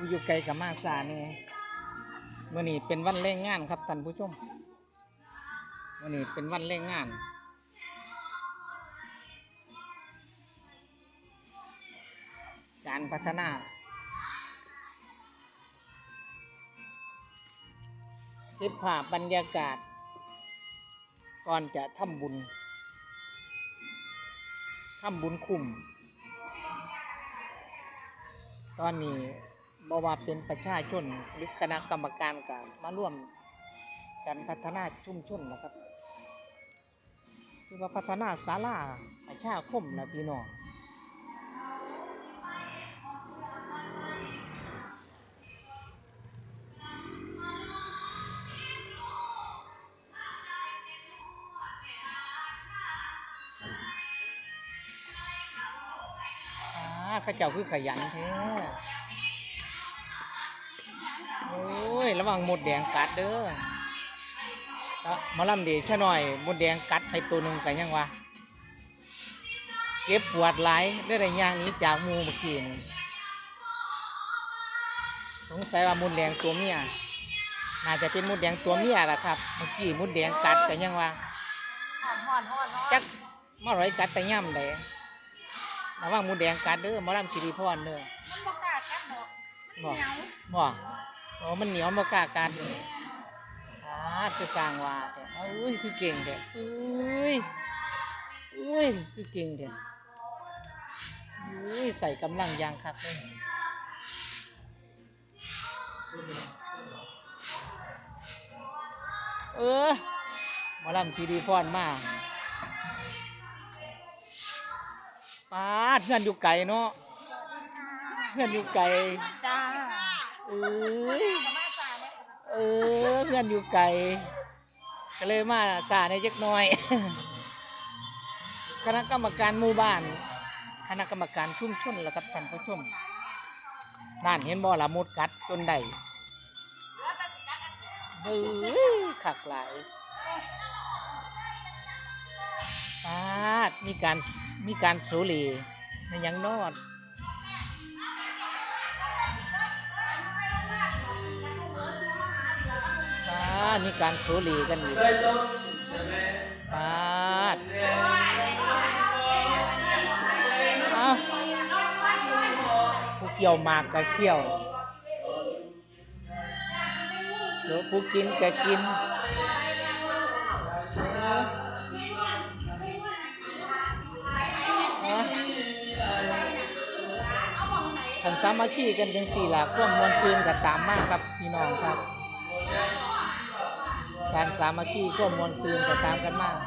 ูอยู่ไกลกับมาซานี่มื่อนี้เป็นวันแรงงานครับท่านผู้ชมมื่อนี้เป็นวันแรงงาน การพัฒนาเก็บภาพบรรยากาศ ก่อนจะทำบุญทำบุญคุ้มตอนนี้ บว่าเป็นประชาชนหรือคณะกรรมการกับมาร่วมกันพัฒนาชุมชนนะครับคือว่าพัฒนาศาลาประชาคมนะพี่น้องอาข้าเจ้าคือขยันแท้ ระวังหมดแดงกัดเด้อแล้วหมาลำเดชะหน่อยหมดแดงกัดไปตัวหนึ่งกันยังวะเก็บปวดหลายได้ไรย่างหนี้จากหมูเมื่อกี้นี่สงสัยว่ามุดแดงตัวเมียน่าจะเป็นมุดแดงตัวเมียล่ะครับ เมื่อกี้มุดแดงกัดกันยังวะห่อนห่อนห่อนห่อนจักมาร้อยกัดแต่ย่ำเลยระวังมุดแดงกัดเด้อหมาลำคิริพรเด้อมันบอกกล้ากัดดอกบ่เหนียวบ่ โอ้มันเหนียวบ่กากัดอ่าคือกลางว่าแต่เอ้ยคือเก่งแต่อุ้ยอุ้ยคือเก่งแต่อุ้ยใส่กำลังยางคักเลยเออมาลำซีดีพรมากปาดเพื่อนอยู่ไกลเนาะเพื่อนอยู่ไกล เอ้ยจะมาสาเออเพื่อนอยู่ไกลก็เลยมาสาในจักน่อย คณะกรรมการหมู่บ้าน คณะกรรมการชุ่มชนแล้วครับท่านผู้ชมนั่นเห็นบ่อละมุดกัดจนได้แล้วแต่สิกัดอันเฮ้ยขักหลายปาดมีการมีการสูหลีในยังนอด ดมีการสูหลีกันอยู่ปาดเอาผู้เขี่ยวมากก็เขี่ยวสือผู้กินก็กินขันสามัคคีกันจังสี่หลักความวลซืนก็ตามมากครับ พี่น้องครับ การสามัคคีข้อมวลซืนก็ตามกันมาก